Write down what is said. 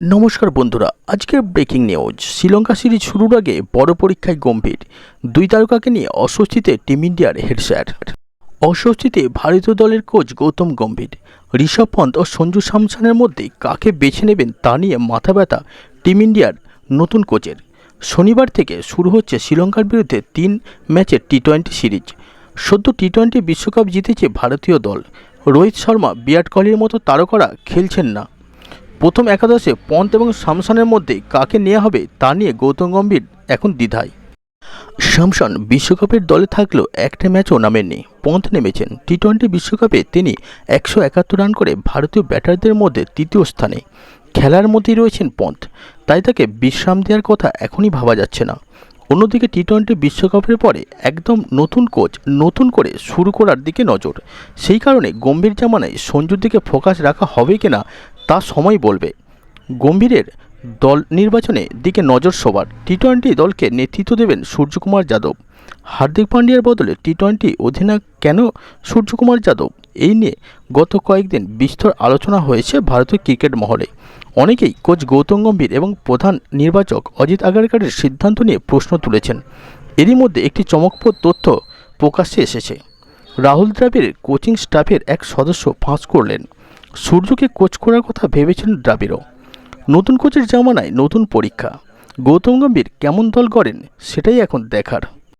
নমস্কার বন্ধুরা, আজকের ব্রেকিং নিউজ শ্রীলঙ্কা সিরিজ শুরুর আগে বড় পরীক্ষায় গম্ভীর। দুই তারকাকে নিয়ে অস্বস্তিতে টিম ইন্ডিয়ার হেড স্যার অস্বস্তিতে ভারতীয় দলের কোচ গৌতম গম্ভীর। ঋষভ পন্ত ও সঞ্জু স্যামসনের মধ্যে কাকে বেছে নেবেন তা নিয়ে মাথা ব্যথা টিম ইন্ডিয়ার নতুন কোচের। শনিবার থেকে শুরু হচ্ছে শ্রীলঙ্কার বিরুদ্ধে তিন ম্যাচের টি টোয়েন্টি সিরিজ। সদ্য টি টোয়েন্টি বিশ্বকাপ জিতেছে ভারতীয় দল। রোহিত শর্মা, বিরাট কোহলির মতো তারকারা খেলছেন না। প্রথম একাদশে পন্ত এবং শামসানের মধ্যে কাকে নেওয়া হবে তা নিয়ে গৌতম গম্ভীর এখন দ্বিধায়। শামসান বিশ্বকাপের দলে থাকলেও একটা ম্যাচও নামেননি। পন্ত নেমেছেন। টি টোয়েন্টি বিশ্বকাপে তিনি একশো একাত্তর রান করে ভারতীয় ব্যাটারদের মধ্যে তৃতীয় স্থানে। খেলার মধ্যেই রয়েছেন পন্ত তাই তাকে বিশ্রাম দেওয়ার কথা এখনই ভাবা যাচ্ছে না। অন্যদিকে টি টোয়েন্টি বিশ্বকাপের পরে একদম নতুন কোচ নতুন করে শুরু করার দিকে নজর। সেই কারণে গম্ভীর জামানায় সঞ্জুর দিকে ফোকাস রাখা হবে কিনা তা সময় বলবে। গম্ভীরের দল নির্বাচনে দিকে নজর সবার। টি টোয়েন্টি দলকে নেতৃত্ব দেবেন সূর্যকুমার যাদব। হার্দিক পান্ডিয়ার বদলে টি টোয়েন্টি অধিনায়ক কেন সূর্যকুমার যাদব? এই নিয়ে গত কয়েকদিন বিস্তর আলোচনা হয়েছে ভারতীয় ক্রিকেট মহলে। অনেকেই কোচ গৌতম গম্ভীর এবং প্রধান নির্বাচক অজিত আগারকারের সিদ্ধান্ত নিয়ে প্রশ্ন তুলেছেন। এরই মধ্যে একটি চমকপ্রদ তথ্য প্রকাশ্যে এসেছে। রাহুল দ্রাবিড়ের কোচিং স্টাফের এক সদস্য ফাঁস করলেন। সূর্যকে কোচ করার কথা ভেবেছেন দ্রাবিড়ও। নতুন কোচের জামানায় নতুন পরীক্ষা। গৌতম গম্ভীর কেমন দল করেন সেটাই এখন দেখার।